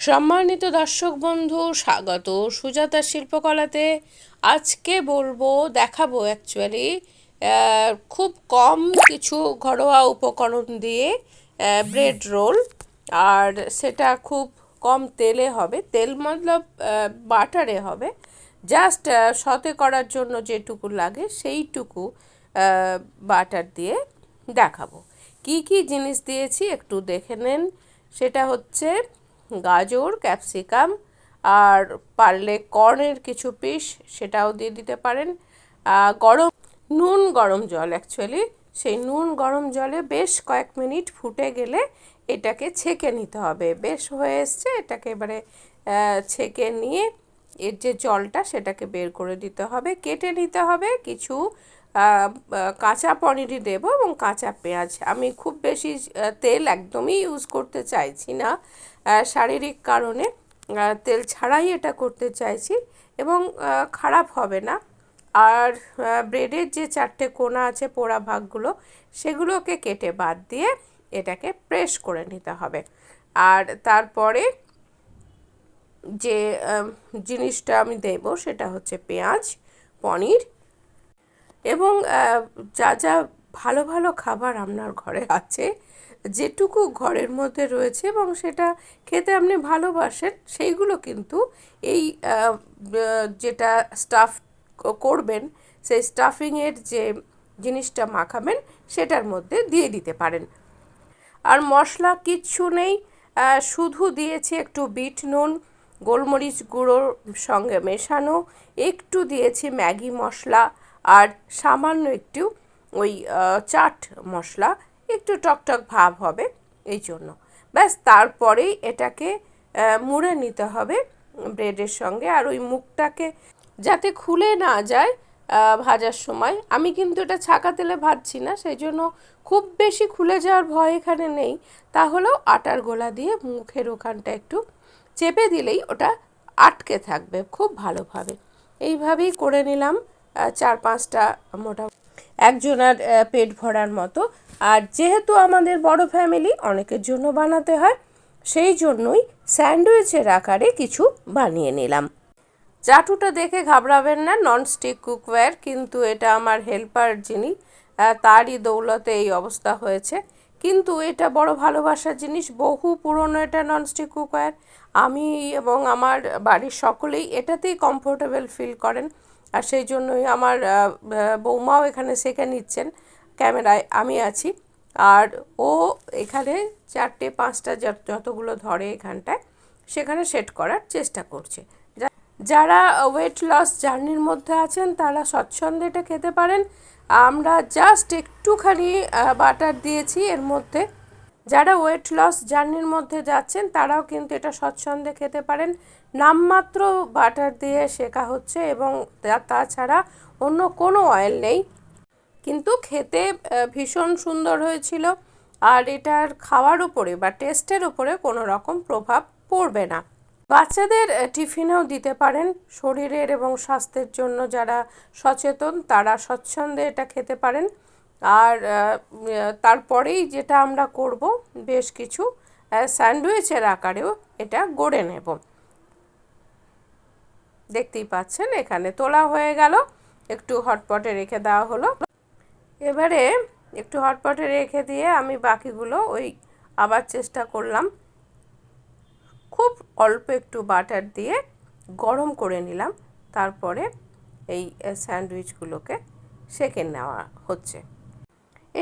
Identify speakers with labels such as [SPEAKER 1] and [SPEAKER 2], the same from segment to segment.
[SPEAKER 1] সম্মানিত দর্শক বন্ধু, স্বাগত সুজাতা শিল্পকলাতে। আজকে বলব, দেখাবো অ্যাকচুয়ালি খুব কম কিছু ঘরোয়া উপকরণ দিয়ে ব্রেড রোল আর সেটা খুব কম তেলে হবে, তেল মতলব বাটারে হবে। জাস্ট সতে করার জন্য যেটুকু লাগে সেইটুকু বাটার দিয়ে দেখাবো। কি কি জিনিস দিয়েছি একটু দেখে নেন। সেটা হচ্ছে গাজর, ক্যাপসিকাম আর পারলে কর্নের কিছু পিস সেটাও দিয়ে দিতে পারেন। গরম, নুন গরম জল অ্যাকচুয়ালি সেই নুন গরম জলে বেশ কয়েক মিনিট ফুটে গেলে এটাকে ছেঁকে নিতে হবে। বেশ হয়ে এসছে, এটাকে এবারে ছেঁকে নিয়ে এর যে জলটা সেটাকে বের করে দিতে হবে, কেটে নিতে হবে, কিছু কাঁচা পনিরই দেব এবং কাঁচা পেঁয়াজ। আমি খুব বেশি তেল একদমই ইউজ করতে চাইছি না। শারীরিক কারণে তেল ছাড়াই এটা করতে চাইছি এবং খারাপ হবে না। আর ব্রেডের যে চারটে কোনা আছে পোড়া ভাগগুলো, সেগুলোকে কেটে বাদ দিয়ে এটাকে প্রেস করে নিতে হবে। আর তারপরে যে জিনিসটা আমি দেব সেটা হচ্ছে পেঁয়াজ, পনির এবং যা যা ভালো ভালো খাবার আপনার ঘরে আছে, যেটুকু ঘরের মধ্যে রয়েছে এবং সেটা খেতে আপনি ভালোবাসেন, সেইগুলো কিন্তু এই যেটা স্টাফ করবেন, সেই স্টাফিংয়ের যে জিনিসটা মাখাবেন, সেটার মধ্যে দিয়ে দিতে পারেন। আর মশলা কিচ্ছু নেই শুধু দিয়েছি একটু বিট নুন গোলমরিচ গুঁড়োর সঙ্গে মেশানো, একটু দিয়েছি ম্যাগি মশলা আর সামান্য একটু ওই চাট মশলা। একটু টকটক ভাব হবে এই জন্য। ব্যাস, তারপরেই এটাকে মুড়ে নিতে হবে ব্রেডের সঙ্গে। আর ওই মুখটাকে যাতে খুলে না যায় ভাজার সময়। আমি কিন্তু এটা ছাকা তেলে ভাজছি না, সেই জন্য খুব বেশি খুলে যাওয়ার ভয় এখানে নেই। তাহলেও আটার গোলা দিয়ে মুখের ওখানটা একটু চেপে দিলেই ওটা আটকে থাকবে খুব ভালোভাবে। এইভাবেই করে নিলাম চার পাঁচটা মোটা। একজনের পেট ভরার মতো। আর যেহেতু আমাদের বড় ফ্যামিলি, অনেকের জন্য বানাতে হয়, সেই জন্যই স্যান্ডউইচের আকারে কিছু বানিয়ে নিলাম। চাটুটা দেখে ঘাবড়াবেন না, ননস্টিক কুকওয়্যার, কিন্তু এটা আমার হেল্পার যিনি তারই দৌলতে এই অবস্থা হয়েছে। কিন্তু এটা বড় ভালোবাসার জিনিস, বহু পুরনো এটা ননস্টিক কুকওয়্যার। আমি এবং আমার বাড়ির সকলেই এটাতেই কমফোর্টেবল ফিল করেন। আর সেই জন্যই আমার বৌমাও এখানে শেখে নিচ্ছেন ক্যামেরায়, আমি আছি। আর ও এখানে চারটে, পাঁচটা যতগুলো ধরে এখানটায়, সেখানে সেট করার চেষ্টা করছে। যারা ওয়েট লস জার্নির মধ্যে আছেন, তারা স্বচ্ছন্দে এটা খেতে পারেন। আমরা জাস্ট একটুখানি বাটার দিয়েছি, এর মধ্যে যারা ওয়েট লস জার্নির মধ্যে যাচ্ছেন, তারাও কিন্তু এটা স্বচ্ছন্দে খেতে পারেন। নামমাত্র বাটার দিয়ে শেখা হচ্ছে এবং তাছাড়া অন্য কোনো অয়েল নেই। কিন্তু খেতে ভীষণ সুন্দর হয়েছিল। আর এটার খাওয়ার উপরে বা টেস্টের উপরে কোনো রকম প্রভাব পড়বে না। বাচ্চাদের টিফিনেও দিতে পারেন। শরীরের এবং স্বাস্থ্যের জন্য যারা সচেতন, তারা স্বচ্ছন্দে এটা খেতে পারেন। আর তারপরেই যেটা আমরা করব, বেশ কিছু স্যান্ডউইচের আকারেও এটা গড়ে নেব। দেখতেই পাচ্ছেন, এখানে তোলা হয়ে গেল, একটু হটপটে রেখে দেওয়া হলো। এবারে একটু হটপটে রেখে দিয়ে আমি বাকিগুলো ওই আবার চেষ্টা করলাম। খুব অল্প একটু বাটার দিয়ে গরম করে নিলাম, তারপরে এই স্যান্ডউইচগুলোকে সেকে নেওয়া হচ্ছে।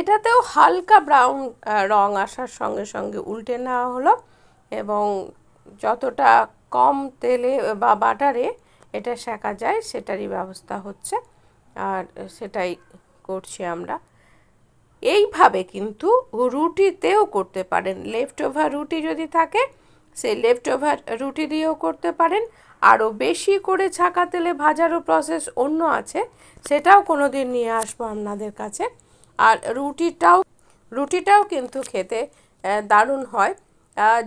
[SPEAKER 1] এটাতেও হালকা ব্রাউন রং আসার সঙ্গে সঙ্গে উল্টে নেওয়া হলো এবং যতটা কম তেলে বা বাটারে এটা শেখা যায়, সেটারই ব্যবস্থা হচ্ছে আর সেটাই করছি আমরা। এইভাবে কিন্তু রুটিতেও করতে পারেন। লেফট ওভার রুটি যদি থাকে, সেই লেফট ওভার রুটি দিয়েও করতে পারেন। আরও বেশি করে ছাকা তেলে ভাজারও প্রসেস অন্য আছে, সেটাও কোনো দিন নিয়ে আসব আপনাদের কাছে। আর রুটিটাও রুটিটাও কিন্তু খেতে দারুণ হয়।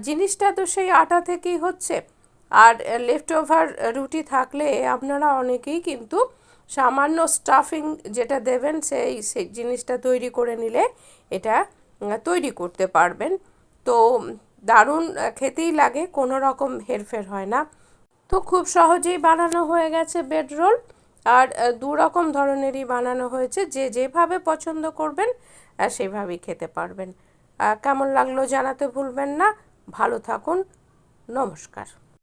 [SPEAKER 1] জিনিসটা তো সেই আটা থেকেই হচ্ছে। আর লেফট ওভার রুটি থাকলে আপনারা অনেকেই কিন্তু সামান্য স্টাফিং যেটা দেবেন সেই সেই জিনিসটা তৈরি করে নিলে এটা তৈরি করতে পারবেন। তো দারুণ খেতেই লাগে, কোনো রকম হেরফের হয় না। তো খুব সহজেই বানানো হয়ে গেছে বেড রোল আর দু রকম ধরনেরই বানানো হয়েছে। যে যেভাবে পছন্দ করবেন সেভাবেই খেতে পারবেন। কেমন লাগল জানাতে ভুলবেন না। ভালো থাকুন। নমস্কার।